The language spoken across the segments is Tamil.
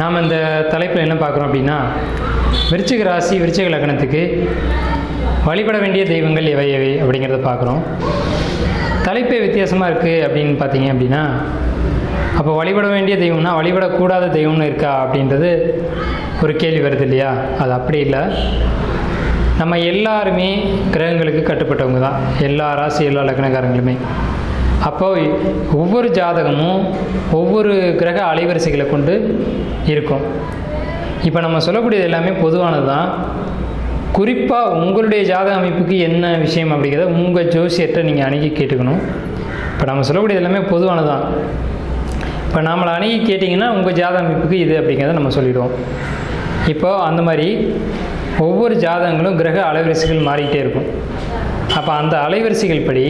நாம் இந்த தலைப்பில் என்ன பார்க்குறோம் அப்படின்னா விருச்சிக ராசி விருச்சிக லக்னத்துக்கு வழிபட வேண்டிய தெய்வங்கள் எவை எவை அப்படிங்கிறத பார்க்குறோம். தலைப்பே வித்தியாசமாக இருக்குது அப்படின்னு பார்த்தீங்க அப்படின்னா அப்போ வழிபட வேண்டிய தெய்வம்னா வழிபடக்கூடாத தெய்வம்னு இருக்கா அப்படின்றது ஒரு கேள்வி வருது இல்லையா? அது அப்படி இல்லை. நம்ம எல்லாருமே கிரகங்களுக்கு கட்டுப்பட்டவங்க தான். எல்லா ராசி எல்லா லக்னக்காரங்களுமே. அப்போ ஒவ்வொரு ஜாதகமும் ஒவ்வொரு கிரக அலைவரிசைகளை கொண்டு இருக்கும். இப்போ நம்ம சொல்லக்கூடியது எல்லாமே பொதுவானது தான் குறிப்பாக உங்களுடைய ஜாதக அமைப்புக்கு என்ன விஷயம் அப்படிங்கிறத உங்கள் ஜோசியத்தை நீங்கள் அணுகி கேட்டுக்கணும். இப்போ நம்ம சொல்லக்கூடியது எல்லாமே பொதுவானது தான் இப்போ நம்மளை அணுகி கேட்டிங்கன்னா உங்கள் ஜாதக அமைப்புக்கு இது அப்படிங்கிறத நம்ம சொல்லிடுவோம். இப்போ அந்த மாதிரி ஒவ்வொரு ஜாதகங்களும் கிரக அலைவரிசைகள் மாறிக்கிட்டே இருக்கும். அப்போ அந்த அலைவரிசைகள் படி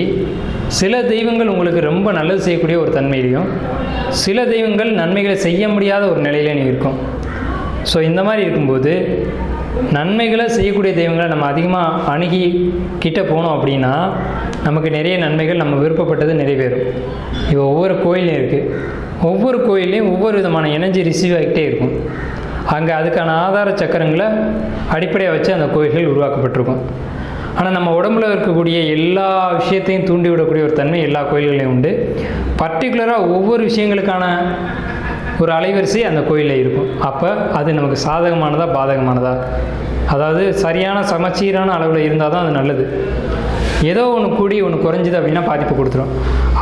சில தெய்வங்கள் உங்களுக்கு ரொம்ப நல்லது செய்யக்கூடிய ஒரு தன்மையிலையும் சில தெய்வங்கள் நன்மைகளை செய்ய முடியாத ஒரு நிலையிலையும் இருக்கும். ஸோ இந்த மாதிரி இருக்கும்போது நன்மைகளை செய்யக்கூடிய தெய்வங்களை நம்ம அதிகமாக அணுகி கிட்ட போனோம் அப்படின்னா நமக்கு நிறைய நன்மைகள் நம்ம விருப்பப்பட்டது நிறைவேறும். இப்போ ஒவ்வொரு கோயிலையும் இருக்குது ஒவ்வொரு கோயிலையும் ஒவ்வொரு விதமான எனர்ஜி ரிசீவ் ஆகிட்டே இருக்கும். அங்கே அதுக்கான ஆதார சக்கரங்களை அடிப்படையாக வச்சு அந்த கோயில்கள் உருவாக்கப்பட்டிருக்கும். ஆனால் நம்ம உடம்புல இருக்கக்கூடிய எல்லா விஷயத்தையும் தூண்டி விடக்கூடிய ஒரு தன்மை எல்லா கோயில்களையும் உண்டு. பர்டிகுலராக ஒவ்வொரு விஷயங்களுக்கான ஒரு அலைவரிசை அந்த கோயிலில் இருக்கும். அப்போ அது நமக்கு சாதகமானதா பாதகமானதா? அதாவது சரியான சமச்சீரான அளவில் இருந்தால் தான் அது நல்லது. ஏதோ ஒன்று கூடி ஒன்று குறைஞ்சிது அப்படின்னா பாதிப்பு கொடுத்துரும்.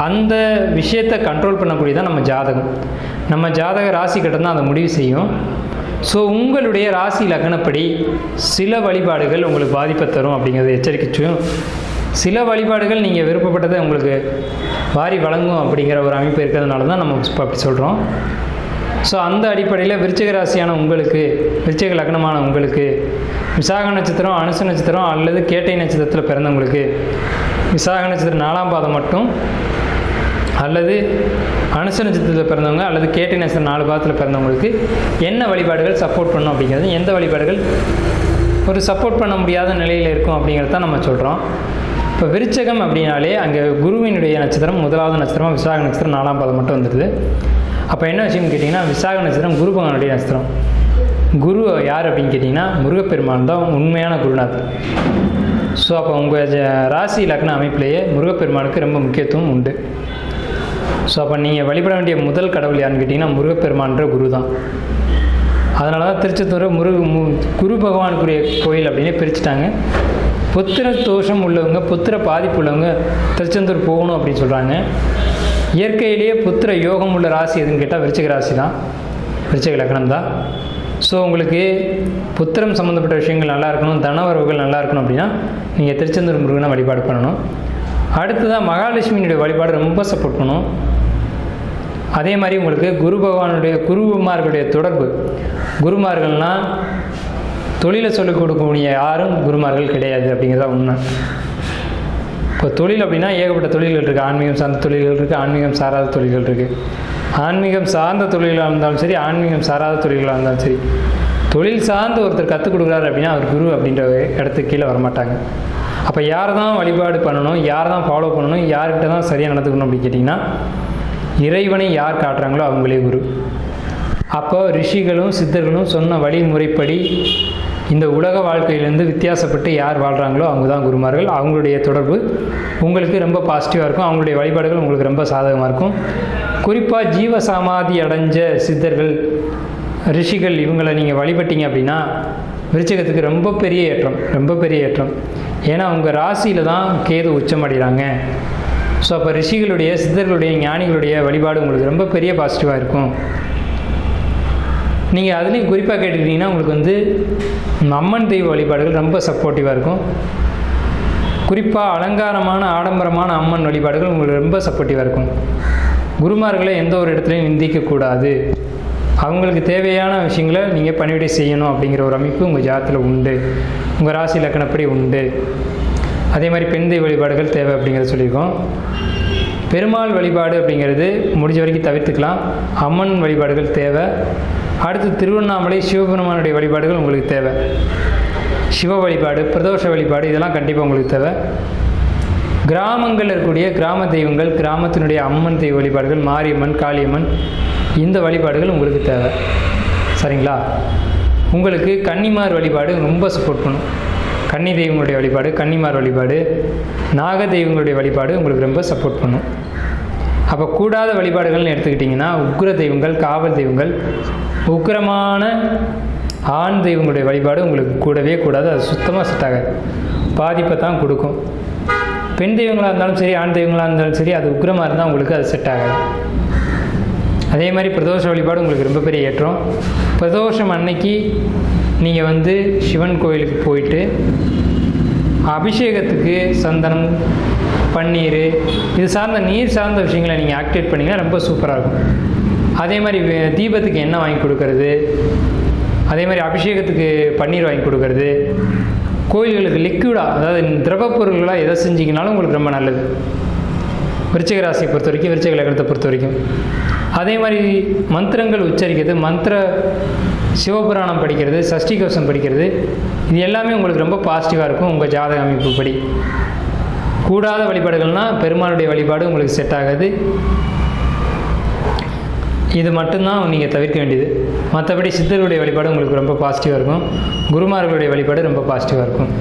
அந்த விஷயத்தை கண்ட்ரோல் பண்ணக்கூடியதான் நம்ம ஜாதகம். நம்ம ஜாதக ராசி கட்டம் தான் அதை முடிவு செய்யும். ஸோ உங்களுடைய ராசி லக்னப்படி சில வழிபாடுகள் உங்களுக்கு பாதிப்பை தரும் அப்படிங்கிறத எச்சரிக்கைச்சும். சில வழிபாடுகள் நீங்கள் விருப்பப்பட்டதை உங்களுக்கு வாரி வழங்கும் அப்படிங்கிற ஒரு அமைப்பு இருக்கிறதுனால தான் நம்ம இப்போ அப்படி சொல்கிறோம் ஸோ அந்த அடிப்படையில் விருச்சிக ராசியான உங்களுக்கு விருச்சிக லக்னமான உங்களுக்கு விசாக நட்சத்திரம் அனுச நட்சத்திரம் அல்லது கேட்டை நட்சத்திரத்தில் பிறந்தவங்களுக்கு விசாக நட்சத்திரம் நாலாம் பாதம் மட்டும் அல்லது அனுச நட்சத்திரத்தில் பிறந்தவங்க அல்லது கேட்டை நட்சத்திரம் நாலு பாதத்தில் பிறந்தவங்களுக்கு என்ன வழிபாடுகள் சப்போர்ட் பண்ணும் அப்படிங்கிறது? எந்த வழிபாடுகள் ஒரு சப்போர்ட் பண்ண முடியாத நிலையில் இருக்கும் அப்படிங்கிறத நம்ம சொல்கிறோம் இப்போ விருச்சகம் அப்படின்னாலே அங்கே குருவினுடைய நட்சத்திரம் முதலாவது நட்சத்திரம் விசாக நட்சத்திரம் நாலாம் பாதம் மட்டும் வந்துடுது அப்போ என்ன விஷயம்னு கேட்டிங்கன்னா விசாக நட்சத்திரம் குரு பகவானுடைய நட்சத்திரம். குரு யார் அப்படின்னு கேட்டிங்கன்னா முருகப்பெருமான் தான் உண்மையான குருநாத் ஸோ அப்போ உங்கள் ராசி இலக்கண அமைப்பிலேயே முருகப்பெருமானுக்கு ரொம்ப முக்கியத்துவம் உண்டு. ஸோ அப்போ நீங்கள் வழிபட வேண்டிய முதல் கடவுள் யாருன்னு கேட்டிங்கன்னா முருகப்பெருமான்ற குரு தான் அதனால தான் திருச்செந்தூர் முருக மு குரு பகவானுக்குரிய கோயில் அப்படின்னு பிரிச்சுட்டாங்க. புத்திர தோஷம் உள்ளவங்க புத்திர பாதிப்பு உள்ளவங்க திருச்செந்தூர் போகணும் அப்படின்னு சொல்கிறாங்க இயற்கையிலேயே புத்திர யோகம் உள்ள ராசி எதுன்னு கேட்டால் விருச்சிக ராசி தான் விருச்சிக லக்னம் தான் ஸோ உங்களுக்கு புத்திரம் சம்மந்தப்பட்ட விஷயங்கள் நல்லா இருக்கணும் தனவரவுகள் நல்லா இருக்கணும் அப்படின்னா நீங்கள் திருச்செந்தூர் முருகனை வழிபாடு பண்ணணும். அடுத்ததான் மகாலட்சுமியினுடைய வழிபாடு ரொம்ப சப்போர்ட் பண்ணும் அதே மாதிரி உங்களுக்கு குரு பகவானுடைய குருமார்களுடைய தொடர்பு. குருமார்கள்னால் தொழிலை சொல்லிக் கொடுக்கக்கூடிய யாரும் குருமார்கள் கிடையாது அப்படிங்கிறதா உண்மை. இப்போ தொழில் அப்படின்னா ஏகப்பட்ட தொழில்கள் இருக்குது ஆன்மீகம் சார்ந்த தொழில்கள் இருக்குது ஆன்மீகம் சாராத தொழில்கள் இருக்குது ஆன்மீகம் சார்ந்த தொழிலாக இருந்தாலும் சரி ஆன்மீகம் சாராத தொழில்களாக இருந்தாலும் சரி தொழில் சார்ந்து ஒருத்தர் கற்றுக் கொடுக்குறாரு அப்படின்னா அவர் குரு அப்படின்ற இடத்துக்கு கீழே வரமாட்டாங்க. அப்போ யார் தான் வழிபாடு பண்ணணும் யார் தான் ஃபாலோ பண்ணணும் யார்கிட்ட தான் சரியாக நடந்துக்கணும் அப்படின்னு கேட்டிங்கன்னா இறைவனை யார் காட்டுறாங்களோ அவங்களே குரு. அப்போ ரிஷிகளும் சித்தர்களும் சொன்ன வழிமுறைப்படி இந்த உலக வாழ்க்கையிலேருந்து வித்தியாசப்பட்டு யார் வாழ்கிறாங்களோ அவங்க தான் குருமார்கள். அவங்களுடைய தொடர்பு உங்களுக்கு ரொம்ப பாசிட்டிவாக இருக்கும். அவங்களுடைய வழிபாடுகள் உங்களுக்கு ரொம்ப சாதகமாக இருக்கும். குறிப்பாக ஜீவ சமாதி அடைஞ்ச சித்தர்கள் ரிஷிகள் இவங்களை நீங்கள் வழிபட்டீங்க அப்படின்னா விருச்சகத்துக்கு ரொம்ப பெரிய ஏற்றம் ரொம்ப பெரிய ஏற்றம். ஏன்னா உங்கள் ராசியில் தான் கேது உச்சமடைகிறாங்க ஸோ அப்போ ரிஷிகளுடைய சித்தர்களுடைய ஞானிகளுடைய வழிபாடு உங்களுக்கு ரொம்ப பெரிய பாசிட்டிவாக இருக்கும். நீங்கள் அதுலேயும் குறிப்பாக கேட்டுக்கிட்டிங்கன்னா உங்களுக்கு வந்து அம்மன் தெய்வ வழிபாடுகள் ரொம்ப சப்போர்ட்டிவாக இருக்கும். குறிப்பாக அலங்காரமான ஆடம்பரமான அம்மன் வழிபாடுகள் உங்களுக்கு ரொம்ப சப்போர்ட்டிவாக இருக்கும். குருமார்களை எந்த ஒரு இடத்துலையும் நிந்திக்கக்கூடாது அவங்களுக்கு தேவையான விஷயங்களை நீங்கள் பணிவிடை செய்யணும் அப்படிங்கிற ஒரு அமைப்பு உங்கள் ஜாத்தில் உண்டு. உங்கள் ராசி லக்கணப்படி உண்டு. அதே மாதிரி பெண் தெய்வ வழிபாடுகள் தேவை அப்படிங்கிறத சொல்லியிருக்கோம். பெருமாள் வழிபாடு அப்படிங்கிறது முடிஞ்ச வரைக்கும் தவிர்த்துக்கலாம். அம்மன் வழிபாடுகள் தேவை. அடுத்து திருவண்ணாமலை சிவபெருமானுடைய வழிபாடுகள் உங்களுக்கு தேவை. சிவ வழிபாடு பிரதோஷ வழிபாடு இதெல்லாம் கண்டிப்பாக உங்களுக்கு தேவை. கிராமங்களில் இருக்கக்கூடிய கிராம தெய்வங்கள் கிராமத்தினுடைய அம்மன் தெய்வ வழிபாடுகள் மாரியம்மன் காளியம்மன் இந்த வழிபாடுகள் உங்களுக்கு தேவை. சரிங்களா? உங்களுக்கு கன்னிமார் வழிபாடு ரொம்ப சப்போர்ட் பண்ணும். கன்னி தெய்வங்களுடைய வழிபாடு கன்னிமார் வழிபாடு நாக தெய்வங்களுடைய வழிபாடு உங்களுக்கு ரொம்ப சப்போர்ட் பண்ணும். அப்போ கூடாத வழிபாடுகள்னு எடுத்துக்கிட்டிங்கன்னா உக்ர தெய்வங்கள் காவல் தெய்வங்கள் உக்கிரமான ஆண் தெய்வங்களுடைய வழிபாடு உங்களுக்கு கூடவே கூடாது. அது சுத்தமாக செட் ஆகாது. பாதிப்பை தான் கொடுக்கும். பெண் தெய்வங்களாக இருந்தாலும் சரி ஆண் தெய்வங்களாக இருந்தாலும் சரி அது உக்ரமாக இருந்தால் உங்களுக்கு அது செட் ஆகாது. அதே மாதிரி பிரதோஷ வழிபாடு உங்களுக்கு ரொம்ப பெரிய ஏற்றம். பிரதோஷம் அன்னைக்கு நீங்கள் வந்து சிவன் கோயிலுக்கு போயிட்டு அபிஷேகத்துக்கு சந்தனம் பன்னீர் இது சார்ந்த நீர் சார்ந்த விஷயங்களை நீங்கள் ஆக்டிவேட் பண்ணிங்கன்னா ரொம்ப சூப்பராக இருக்கும். அதே மாதிரி தீபத்துக்கு எண்ணெய் வாங்கி கொடுக்கறது. அதே மாதிரி அபிஷேகத்துக்கு பன்னீர் வாங்கி கொடுக்கறது. கோயில்களுக்கு லிக்விடாக அதாவது திரவ பொருள்களாக எதை செஞ்சிங்கனாலும் உங்களுக்கு ரொம்ப நல்லது. விருச்சிக ராசியை பொறுத்த வரைக்கும் விருச்சிக லக்னத்தை பொறுத்த வரைக்கும். அதே மாதிரி மந்திரங்கள் உச்சரிக்கிறது மந்திர சிவபுராணம் படிக்கிறது சஷ்டி கவசம் படிக்கிறது. இது எல்லாமே உங்களுக்கு ரொம்ப பாசிட்டிவாக இருக்கும் உங்கள் ஜாதக அமைப்பு படி. கூடாத வழிபாடுகள்னால் பெருமாளுடைய வழிபாடு உங்களுக்கு செட் ஆகாது. இது மட்டும்தான் நீங்கள் தவிர்க்க வேண்டியது. மற்றபடி சித்தர்களுடைய வழிபாடு உங்களுக்கு ரொம்ப பாசிட்டிவாக இருக்கும். குருமார்களுடைய வழிபாடு ரொம்ப பாசிட்டிவாக இருக்கும்.